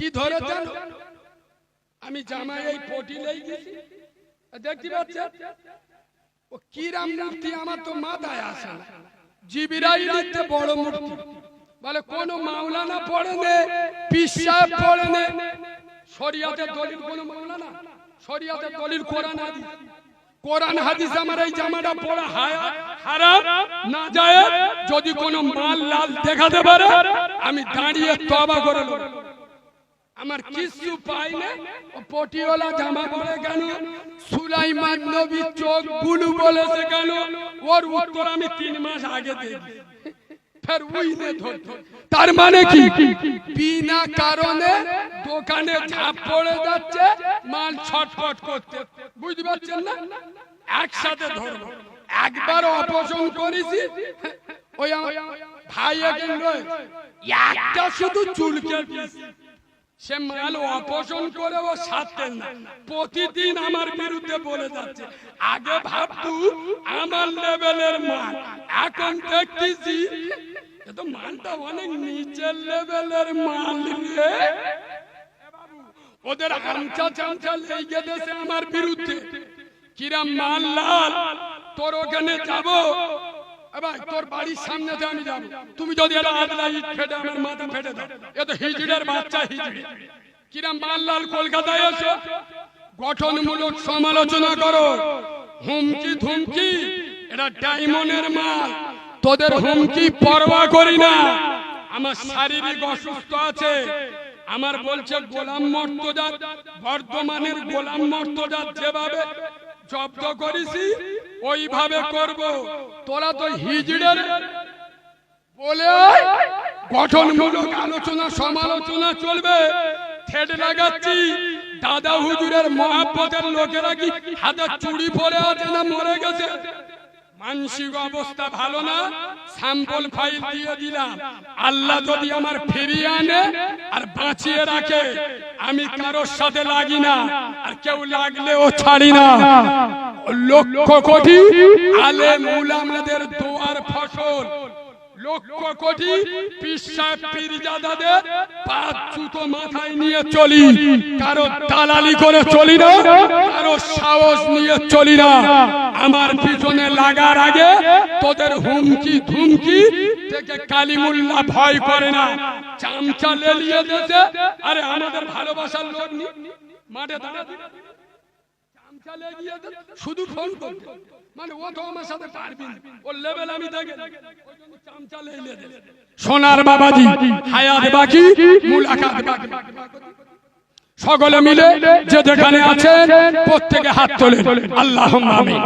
কি ধরেছেন আমি জামাই এই পটি লেগে গেছি। দেখতে পাচ্ছেন ও কি রাম মূর্তি আমার তো মাথায় আসে না। জিবিরাই লিখতে বড় মূর্তি। বলে, কোন মাওলানা পড়ে নে পিসাব পড়ে নে। শরিয়াতের দলিল, কোন মাওলানা? শরিয়াতের দলিল, কোরআন, হাদিস। কোরআন, হাদিস আমার এই জামাটা পড়া হায়া, হারাম, না যায়। যদি কোনো মাল লাল দেখাতে পারে, আমি দাঁড়িয়ে তবা করে নেব আমার কিছু পাই না। ও পটিওয়ালা জামা পরে কেন? সুলাইমান নবী চোখ বুলু বলেছে কেন? ওর উত্তর আমি তিন মাস আগে ধরতো। তার মানে কি? বিনা কারণে দোকানে ঝাঁপ পড়ে যাচ্ছে মাল ছটফট করতে। বুঝতে পারছেন না? একসাথে ধরবো। একবার অপছন্দ করেছি। ওই ভাই একজন একটা শুধু চুলকে। সে মাল অপছন্দ করে ও সারতেন না। প্রতিদিন আমার বিরুদ্ধে বলে যাচ্ছে, আগে ভাবতু আমার লেভেলের মাল এখন দেখতেছি। তো মালটা অনেক নিচের লেভেলের মাল রে। ওদের আমচা চামচা লেগে গেছে আমার বিরুদ্ধে। কিরাম মাল, লাল, তোর ওখানে যাব? ভাই তোর বাড়ির সামনে দিয়ে আমি যাব। তুমি যদি এটা আদলা ইট ফেটে আমার মাথা ফেটে দাও। এ তো হিজড়ের বাচ্চা হিজড়ি কিরাম মাল লাল কলকাতায় এসো। গঠনমূলক সমালোচনা করো। হুমকি ধুমকি। এটা ডায়মন্ডের মাল। তোদের হুমকি পরোয়া করি না। আমার শারীরিক অসুস্থ আছে। আমার বলছে গোলাম মর্তজা বর্ধমানের গোলাম মর্তজা যেভাবে জব্দ করেছি ওইভাবে করব। তোরা তো হিজড়ের বলে গঠনমূলক আলোচনা সমালোচনা চলবে। ঠেট লাগাচ্ছি। দাদা হুজুরের মহাব্বতের লোকেরা কি হাতে চুড়ি পরে আছে না মরে গেছে? মানসিক অবস্থা ভালো না? স্যাম্পল ফাইল দিয়ে দিলাম। আল্লাহ যদি আমার ফিরিয়ে আনে আর বাঁচিয়ে রাখে আমি কারোর সাথে লাগি না। আর কেউ লাগলেও ছাড়ি না। লক্ষ কোটি দোয়ার ফসল। লক্ষ কোটি পীরজাদাদের পাঁচ জুতো মাথায় নিয়ে চলি। কারও দালালি করে চলি না কারও সাহস নিয়ে চলি না। আমার পিছনে লাগার আগে তোদের হুমকি ধুমকি থেকে কালিমুল্লাহ ভয় করে না। চামচা লেলিয়ে দিয়েছে। আরে আমাদের ভালোবাসার লোক মাঠে দাঁড়া। শুধু ফোন মানে ও তো আমার সাথে পারবি ওর লেভেল আমি দেখে। সোনার বাবাজি, হায়াত বাকি মুলাকাত বাকি। সকলে মিলে যে যেখানে আছে প্রত্যেকে হাত তোলে আল্লাহ আমিন।